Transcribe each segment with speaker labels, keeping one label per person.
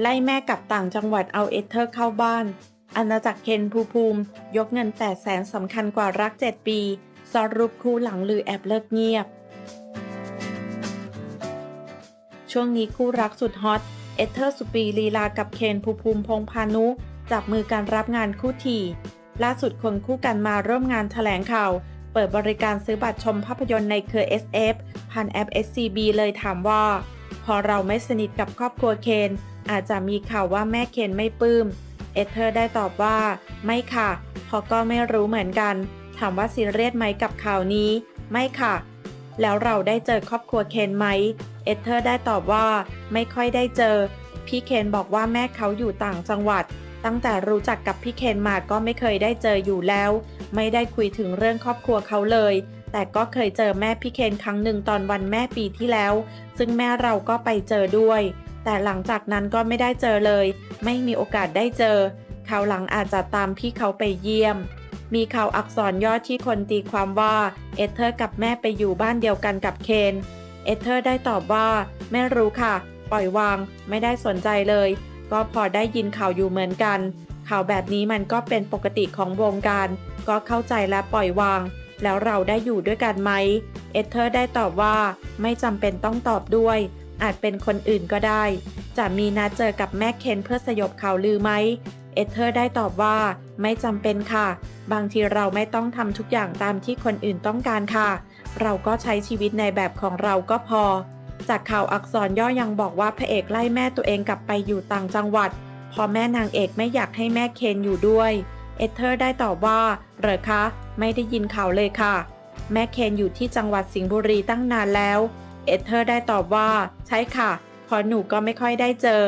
Speaker 1: ไล่แม่กลับต่างจังหวัดเอาเอเธอร์เข้าบ้าน อาณาจักรเคนภูภูมิ ยกเงินแต่แสนสำคัญกว่ารัก 7 ปีสรุปคู่หลังลือแอบเลิกเงียบ ช่วงนี้คู่รักสุดฮอต เอเธอร์สุปีลีลากับเคนภูภูมิพงพานุ จับมือการรับงานคู่ถี่ล่าสุดคนคู่กันมาร่วมงานแถลงข่าว เปิดบริการซื้อบัตรชมภาพยนตร์ในเครือ SF ผ่านแอป SCB เลยถามว่า พอเราไม่สนิทกับครอบครัวเคน อาจจะมีข่าวว่าแม่เคนไม่ปลื้ม เอเธอร์ได้ตอบว่า ไม่ค่ะพราะก็ไม่รู้เหมือนกัน ถามว่าซีเรียสไหมกับข่าวนี้ ไม่ค่ะ แล้วเราได้เจอครอบครัวเคนไหม เอเธอร์ได้ตอบว่า ไม่ค่อยได้เจอ พี่เคนบอกว่าแม่เขาอยู่ต่างจังหวัด ตั้งแต่รู้จักกับพี่เคนมาก็ไม่เคยได้เจออยู่แล้ว ไม่ได้คุยถึงเรื่องครอบครัวเขาเลย แต่ก็เคยเจอแม่พี่เคนครั้งหนึ่งตอนวันแม่ปีที่แล้ว ซึ่งแม่เราก็ไปเจอด้วย แต่หลังจากนั้นก็ไม่ได้เจอเลย ไม่มีโอกาสได้เจอคราวหลังอาจจะตามพี่เขาไปเยี่ยม มีข่าวอักษรย่อที่คนตีความว่าเอเธอร์กับแม่ไปอยู่บ้านเดียวกันกับเคนเอเธอร์ได้ตอบว่าแม่รู้ค่ะ ปล่อยวาง ไม่ได้สนใจเลย ก็พอได้ยินข่าวอยู่เหมือนกัน ข่าวแบบนี้มันก็เป็นปกติของวงการ ก็เข้าใจและปล่อยวาง แล้วเราได้อยู่ด้วยกันไหม เอเธอร์ได้ตอบว่าไม่จำเป็นต้องตอบด้วย อาจเป็นคนอื่นก็ได้ จะมีนัดเจอกับแม่เคนเพื่อสยบข่าวลือไหม เอเธอร์ได้ตอบว่าไม่จำเป็นค่ะ บางทีเราไม่ต้องทำทุกอย่างตามที่คนอื่นต้องการค่ะ เราก็ใช้ชีวิตในแบบของเราก็พอ จากข่าวอักษรย่อยังบอกว่าพระเอกไล่แม่ตัวเองกลับไปอยู่ต่างจังหวัดพอแม่นางเอกไม่อยากให้แม่เคนอยู่ด้วย เอเธอร์ได้ตอบว่าเหรอคะ ไม่ได้ยินข่าวเลยค่ะ แม่เคนอยู่ที่จังหวัดสิงห์บุรีตั้งนานแล้ว เอเธอร์ได้ตอบว่า ใช่ค่ะเพอหนูก็ไม่ค่อยได้เจอ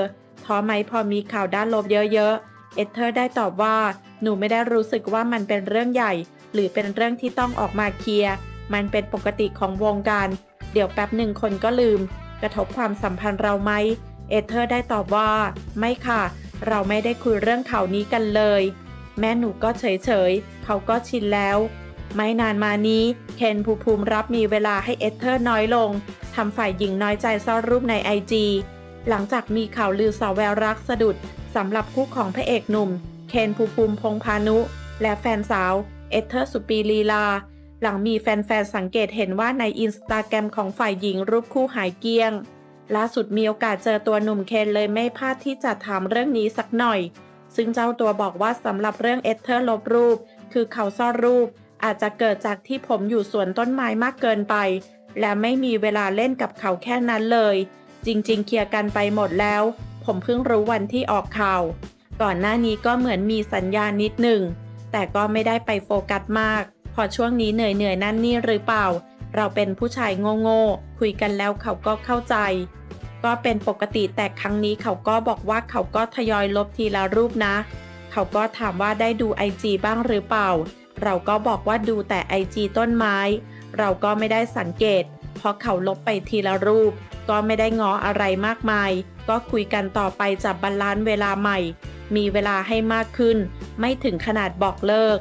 Speaker 1: ท้อไหมพอมีข่าวด้านลบเยอะๆ เอเธอร์ได้ตอบว่า หนูไม่ได้รู้สึกว่ามันเป็นเรื่องใหญ่ หรือเป็นเรื่องที่ต้องออกมาเคลียร์ มันเป็นปกติของวงการ เดี๋ยวแป๊บหนึ่งคนก็ลืม กระทบความสัมพันธ์เราไหม เอเธอร์ได้ตอบว่า ไม่ค่ะ เราไม่ได้คุยเรื่องข่าวนี้กันเลย แม่หนูก็เฉยๆเขาก็ชินแล้ว ไม่นานมานี้ เคนภูภูมิรับมีเวลาให้เอเธอร์น้อยลงทำฝ่ายหญิงน้อยใจซ่อนรูปในไอจีหลังจากมีข่าวลือสาวแววรักสะดุดสำหรับคู่ของพระเอกหนุ่ม เคนภูภูมิพงพานุ และแฟนสาว เอเธอร์สุปีลีลา หลังมีแฟนๆ สังเกตเห็นว่าในอินสตาแกรมของฝ่ายหญิงรูปคู่หายเกลี้ยง ล่าสุดมีโอกาสเจอตัวหนุ่มเคนเลยไม่พลาดที่จะถามเรื่องนี้สักหน่อย ซึ่งเจ้าตัวบอกว่าสำหรับเรื่องเอเธอร์ลบรูป คือเขาซ่อนรูป อาจจะเกิดจากที่ผมอยู่สวนต้นไม้มากเกินไป และไม่มีเวลาเล่นกับเขาแค่นั้นเลย จริงๆ เคลียร์กันไปหมดแล้ว ผมเพิ่งรู้วันที่ออกข่าว ก่อนหน้านี้ก็เหมือนมีสัญญาณนิดหนึ่งแต่ก็ไม่ได้ไปโฟกัสมาก พอช่วงนี้เหนื่อยเหนื่อยๆนั่นนี่หรือเปล่า เราเป็นผู้ชายโง่ๆคุยกันแล้วเขาก็เข้าใจ ก็เป็นปกติแต่ครั้งนี้เขาก็บอกว่าเขาก็ทยอยลบทีละรูปนะ เขาก็ถามว่าได้ดูไอจีบ้างหรือเปล่า เราก็บอกว่าดูแต่ไอจีต้นไม้ เราก็ไม่ได้สังเกตเพราะเขาลบไปทีละรูป ก็ไม่ได้ง้ออะไรมากมาย ก็คุยกันต่อไปจับบาลานซ์เวลาใหม่ มีเวลาให้มากขึ้น ไม่ถึงขนาดบอกเลิก